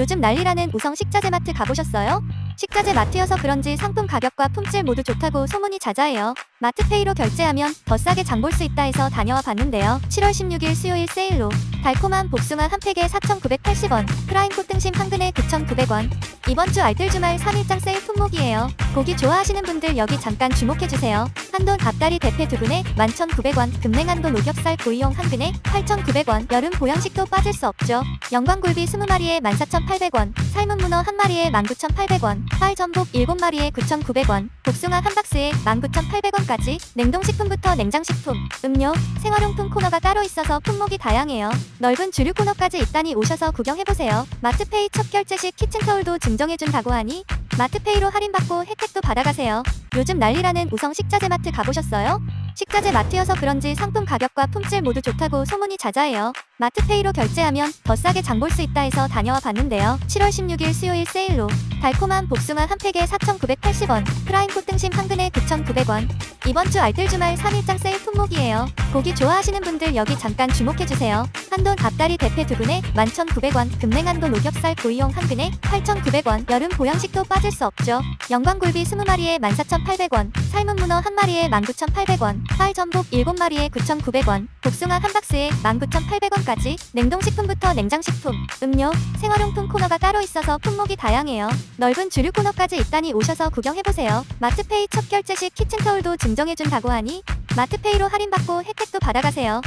요즘 난리라는 우성 식자재 마트 가보셨어요? 식자재 마트여서 그런지 상품 가격과 품질 모두 좋다고 소문이 자자해요. 마트페이로 결제하면 더 싸게 장 볼 수 있다 해서 다녀와 봤는데요. 7월 16일 수요일 세일로 달콤한 복숭아 한 팩에 4,980원, 프라임 코등심 한 근에 9,900원. 이번 주 알뜰 주말 3일장 세일 품목이에요. 고기 좋아하시는 분들 여기 잠깐 주목해주세요. 한돈 앞다리 대패 두 근에 11,900원, 금냉 한돈 오겹살 구이용 한 근에 8,900원, 여름 보양식도 빠질 수 없죠. 영광굴비 20마리에 14,800원, 삶은 문어 한 마리에 19,800원, 파이 전복 7마리에 9,900원, 복숭아 한 박스에 19,800원 까지 냉동식품부터 냉장식품, 음료, 생활용품 코너가 따로 있어서 품목이 다양해요. 넓은 주류 코너까지 있다니 오셔서 구경해보세요. 마트페이 첫 결제 시 키친타올도 증정해준다고 하니 마트페이로 할인받고 혜택도 받아가세요. 요즘 난리라는 우성 식자재 마트 가보셨어요? 식자재 마트여서 그런지 상품 가격과 품질 모두 좋다고 소문이 자자해요. 마트페이로 결제하면 더 싸게 장 볼 수 있다 해서 다녀와 봤는데요. 7월 16일 수요일 세일로 달콤한 복숭아 한 팩에 4,980원, 프라임 코등심 한 근에 9,900원. 이번 주 알뜰 주말 3일장 세일 품목이에요. 고기 좋아하시는 분들 여기 잠깐 주목해주세요. 한돈 앞다리 대패 두 근에 11,900원, 금냉 한돈 오겹살 구이용 한 근에 8,900원, 여름 보양식도 빠질 수 없죠. 영광굴비 20마리에 14,800원, 삶은 문어 한 마리에 19,800원, 파이 전복 7마리에 9,900원, 복숭아 한 박스에 19,800원까지 냉동식품부터 냉장식품, 음료, 생활용품 코너가 따로 있어서 품목이 다양해요. 넓은 주류 코너까지 있다니 오셔서 구경해보세요. 마트페이 첫 결제 시 키친타올도 증정해준다고 하니 마트페이로 할인받고 혜택도 받아가세요.